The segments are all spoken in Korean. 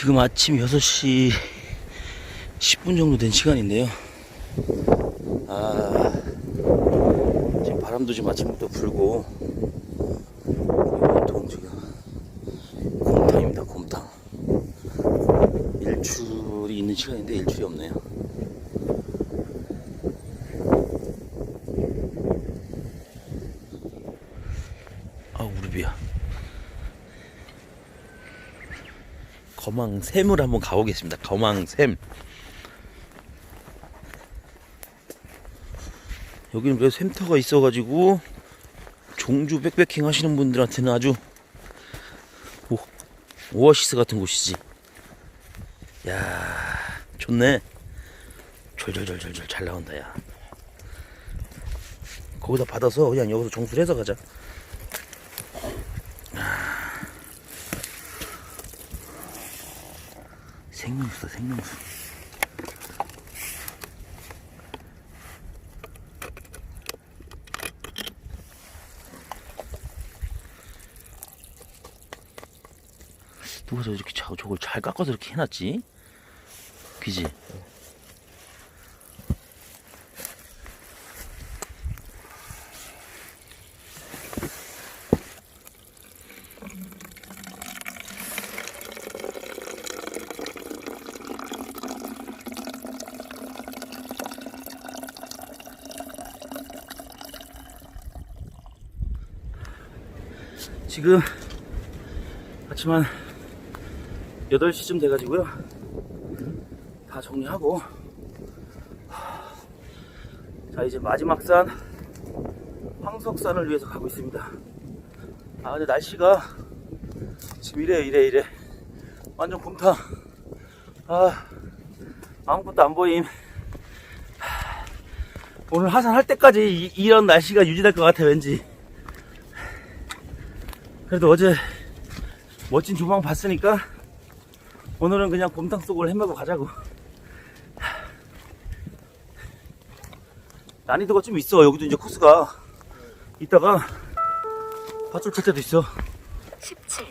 지금 아침 6시 10분 정도 된 시간인데요. 아, 지금 바람도 지금 아침부터 불고, 온통 지금 곰탕입니다, 곰탕. 일출이 있는 시간인데 일출이 없네요. 아, 무릎이야. 거망샘을 한번 가보겠습니다. 거망샘. 여기는 왜 샘터가 있어가지고 종주 백패킹 하시는 분들한테는 아주 오, 오아시스 같은 곳이지. 야, 좋네. 졸졸졸졸졸 잘 나온다, 야. 거기다 받아서 그냥 여기서 정수를 해서 가자. 생명수다, 생명수. 누가 저 이렇게 자- 저걸 잘 깎아서 이렇게 해놨지? 그지? 지금 아침 한 8시쯤 돼가지고요. 다 정리하고. 자, 이제 마지막 산, 황석산을 위해서 가고 있습니다. 아, 근데 날씨가 지금 이래, 이래, 이래. 완전 곰탕. 아, 아무것도 안 보임. 하, 오늘 하산할 때까지 이, 런 날씨가 유지될 것 같아, 왠지. 그래도 어제 멋진 조망 봤으니까 오늘은 그냥 곰탕 속을 헤매고 가자고. 난이도가 좀 있어. 여기도 이제 코스가. 이따가 밧줄 찰 때도 있어. 17,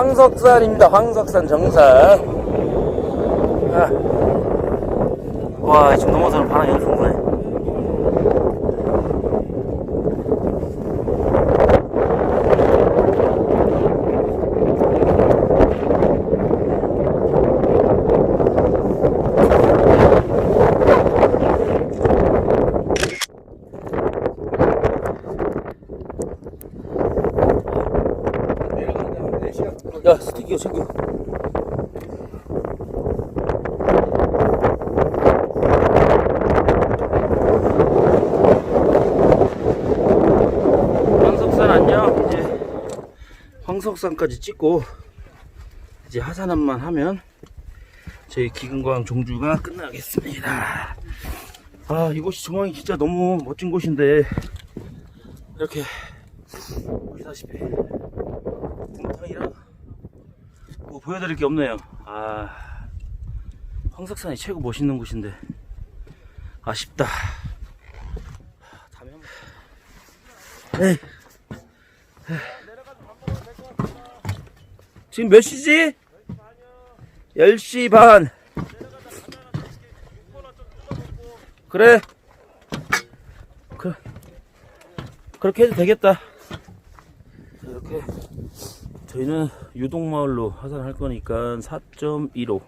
황석산입니다. 황석산 정산. 아. 와, 지금 넘어서는 바람이 엄청 부네. 야, 스티커 챙겨. 황석산 안녕. 이제 황석산까지 찍고 이제 하산함만 하면 저희 기근광 종주가 끝나겠습니다. 아, 이곳이 정말 진짜 너무 멋진 곳인데 이렇게 보시다시피 곰탕이랑 뭐 보여드릴 게 없네요. 아 황석산이 최고 멋있는 곳인데 아쉽다. 다음에 한번. 에이. 에이. 지금 몇 시지? 10시 반. 그래. 그, 그렇게 해도 되겠다. 자, 이렇게 저희는 유동마을로 하산할 거니까 4.15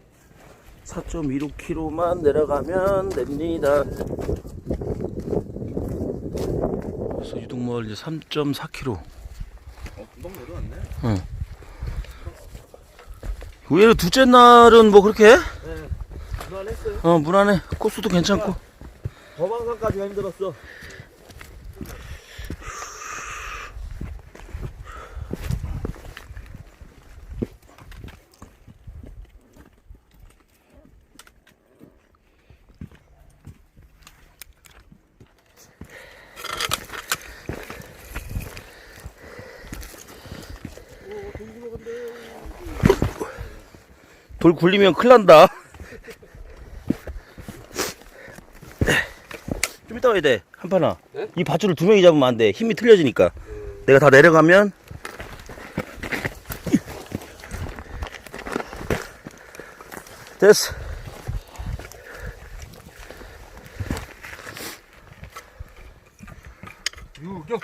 4.16km만 내려가면 됩니다 그래서 유동마을 이제 3.4km 어, 금방 내려왔네. 의외로 둘째 날은 뭐 그렇게 네. 그만했어요. 어 무난해 코스도 괜찮고 거방산까지가 힘들었어. 돌 굴리면 큰일 난다. 좀 이따 와야 돼 한판아. 네? 이 밧줄을 두 명이 잡으면 안 돼. 힘이 틀려지니까. 내가 다 내려가면 됐어. 유격.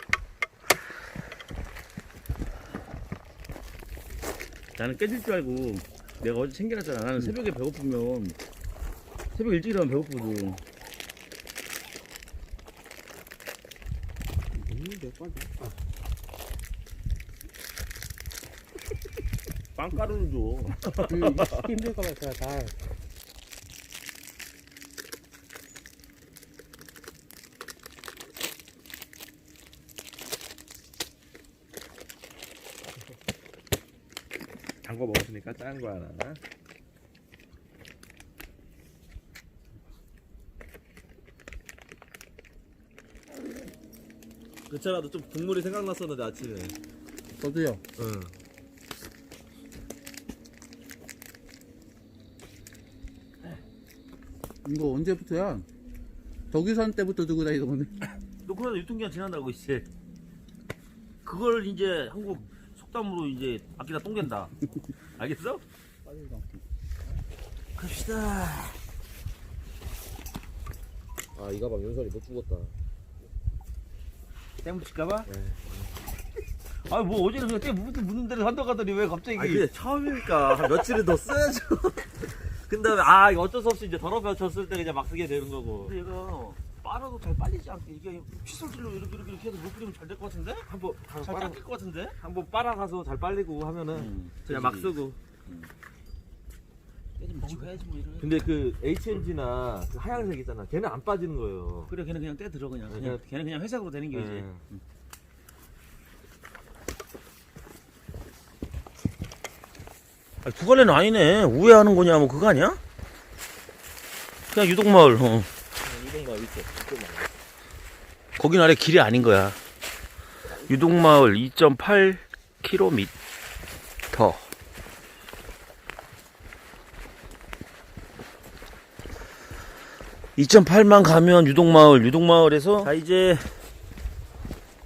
나는 깨질 줄 알고 내가 어제 챙겨놨잖아. 나는 새벽에 배고프면 새벽 일찍 일어나면 배고프거든. 빵가루를 줘. 힘들까봐 제가 다 먹었으니까 짠 거 하나. 그렇잖아도 좀 국물이 생각났었는데 아침에. 저도요. 응. 이거 언제부터야? 덕유산 때부터 다니던 건데. 너 그러다 유통기한 지난다고 이제 그걸 이제 한국 속담으로 이제 아끼다 똥된다 알겠어? 갑시다 아, 이 가방 윤설이 못 죽었다. 땜 붙일까봐? 아 뭐 어제는 그냥 땜 묻는 묻는 대로 한다 가더니 왜 갑자기 아, 근데 처음이니까 한 며칠은 더 써야죠. 근데 아, 이거 어쩔 수 없이 이제 더럽혀졌을 때 그냥 막 쓰게 되는 거고. 근데 얘가 빨아도 잘 빨리지 않게 이게 칫솔질로 이렇게 이렇게 이렇게 해서 못 뿌리면 잘 될 것 같은데? 한번 잘 빨아, 닦일 것 같은데? 한번 빨아가서 잘 빨리고 하면은 음, 그냥 막 쓰고. 해야지 뭐 근데 그 HNG나 그 하얀색 있잖아. 걔는 안 빠지는 거예요. 그래 걔는 그냥 떼 들어 그냥 그냥 그냥- 걔는 그냥 회색으로 되는 게 이제 네. 아, 구갈래는 아니네. 우회하는 거냐, 뭐 그거 아니야? 그냥 유독마을. 어. 이동마 밑에. 거긴 아래 길이 아닌 거야. 유독마을 2.8km. 2.8만 가면 유독마을, 유독마을에서 자 이제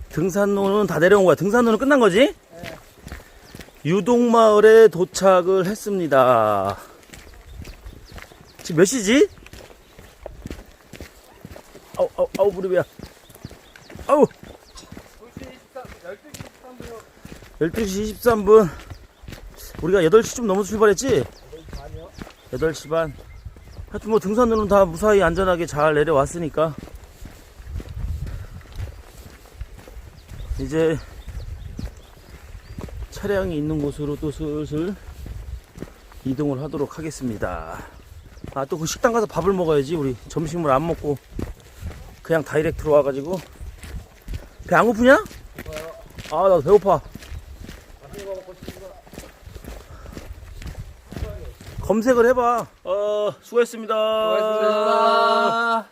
등산로는 다 내려온 거야. 등산로는 끝난 거지? 유동마을에 도착을 했습니다. 지금 몇 시지? 아우, 아우, 아우, 무릎이야. 아우! 12시 23분. 우리가 8시쯤 넘어서 출발했지? 8시 반. 하여튼 뭐 등산로는 다 무사히 안전하게 잘 내려왔으니까. 이제 차량이 있는 곳으로 또 슬슬 이동을 하도록 하겠습니다. 아, 또 그 식당 가서 밥을 먹어야지. 우리 점심을 안 먹고 그냥 다이렉트로 와가지고. 배 안 고프냐? 아, 나 배고파. 검색을 해봐. 어, 수고했습니다. 수고하셨습니다.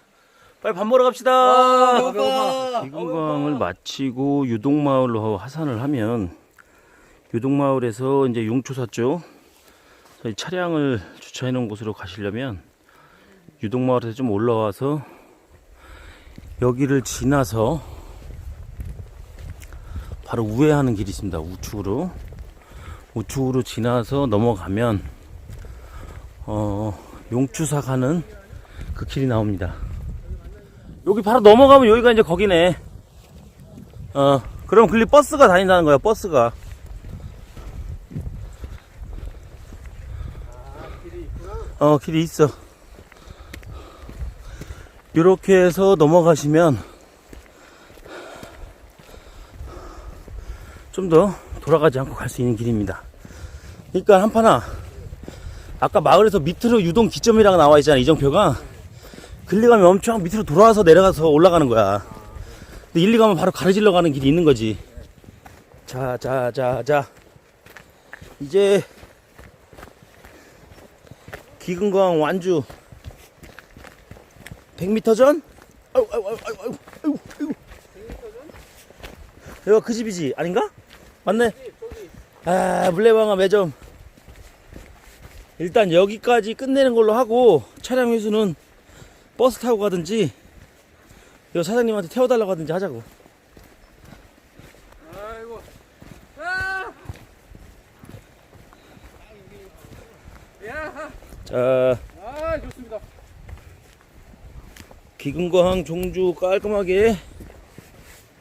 빨리 밥 먹으러 갑시다. 아. 기금광을 마치고 유동마을로 하산을 하면 유동마을에서 이제 용초사 쪽 저희 차량을 주차해 놓은 곳으로 가시려면 유동마을에서 좀 올라와서 여기를 지나서 바로 우회하는 길이 있습니다. 우측으로 우측으로 지나서 넘어가면 어 용추사 가는 그 길이 나옵니다. 여기 바로 넘어가면 여기가 이제 거기네. 어, 그럼 글리 버스가 다닌다는 거야, 버스가. 어, 길이 있어. 이렇게 해서 넘어가시면 좀 더 돌아가지 않고 갈 수 있는 길입니다. 그러니까 한판아, 아까 마을에서 밑으로 유동 기점이라고 나와 있잖아, 이정표가. 글리 가면 엄청 밑으로 돌아와서 내려가서 올라가는 거야. 근데 일리 가면 바로 가르질러 가는 길이 있는 거지. 자, 자, 자, 자. 이제 기근광 완주 100m 전? 아유, 아유, 아유, 아유, 아유, 아유, 아유. 여기가 그 집이지? 아닌가? 맞네. 아, 물레방아 매점. 일단 여기까지 끝내는 걸로 하고 차량 회수는 버스 타고 가든지 여 사장님한테 태워달라고 하든지 하자고 아이고. 아! 야! 자 아, 좋습니다. 기금거항 종주 깔끔하게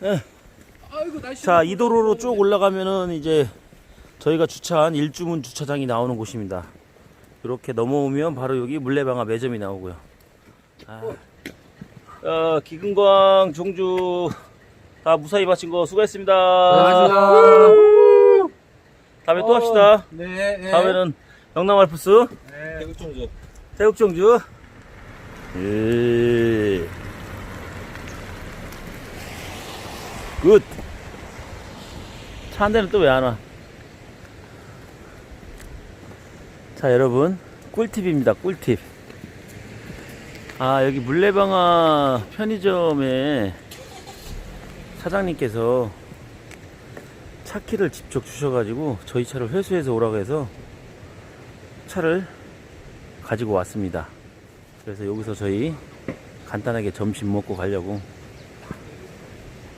아이고, 날씨. 자이 도로로 쭉 올라가면은 이제 저희가 주차한 일주문 주차장이 나오는 곳입니다 이렇게 넘어오면 바로 여기 물레방아 매점이 나오고요 아. 어, 기금광 종주 다 무사히 마친 거 수고했습니다 안녕하십니까. 다음에 또 합시다 네, 네. 다음에는 영남 알프스 네. 태국정주. 예. 굿. 차 한 대는 또 왜 안 와? 자, 여러분. 꿀팁입니다. 꿀팁. 아, 여기 물레방아 편의점에 사장님께서 차 키를 직접 주셔가지고 저희 차를 회수해서 오라고 해서 차를 가지고 왔습니다. 그래서 여기서 저희 간단하게 점심 먹고 가려고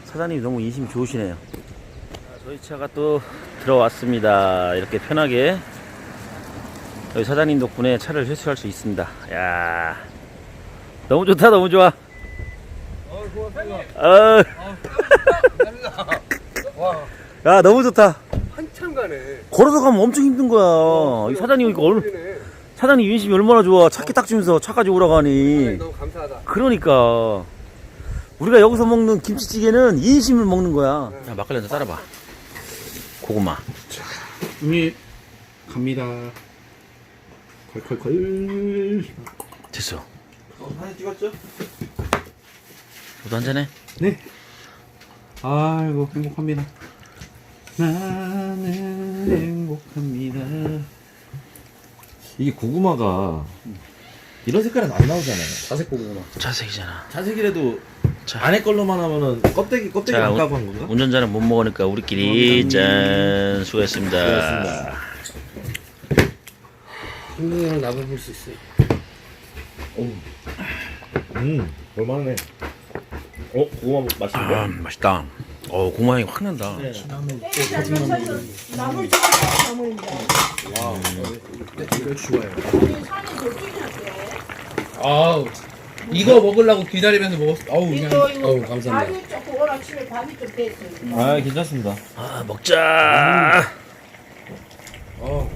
사장님이 너무 인심 좋으시네요. 자, 저희 차가 또 들어왔습니다. 이렇게 편하게 저희 사장님 덕분에 차를 회수할 수 있습니다. 야 너무 좋다, 너무 좋아. 어. 어, 야 너무 좋다. 한참 가네. 걸어서 가면 엄청 힘든 거야. 이 사장님 이거 얼, 네 사장님 인심이 얼마나 좋아. 차키 딱 주면서 차 가지고 오라고 하니. 너무 감사하다. 그러니까 우리가 여기서 먹는 김치찌개는 인심을 먹는 거야. 자 막걸리 한잔 따라봐. 고구마. 이미 갑니다. 컬컬컬. 됐어. 어, 사진 찍었죠? 너도 한잔해. 네. 아이고 행복합니다. 나는 행복합니다. 이게 고구마가 이런 색깔은 안 나오잖아요. 자색 고구마. 자색이잖아. 자색이라도 자. 안에 걸로만 하면은 껍데기 껍데기 자, 안 운- 까고 한 건가? 운전자는 못 먹으니까 우리끼리 짠 수고했습니다. 수고했습니다. 힘내면 나가볼 수 있어요. 음, 얼마네. 어, 고구마 맛있는데? 아 맛있다. 어 고마향이 확 난다. 나물 좋아해 나물입니다. 이거 좋아요. 산이 더 찌는데. 아우 이거 먹으려고 기다리면서 먹었어. 아우 그냥. 어우, 감사합니다. 밥이 조금 오늘 아침에 밥이 좀 됐어요. 아 괜찮습니다. 아 먹자. 어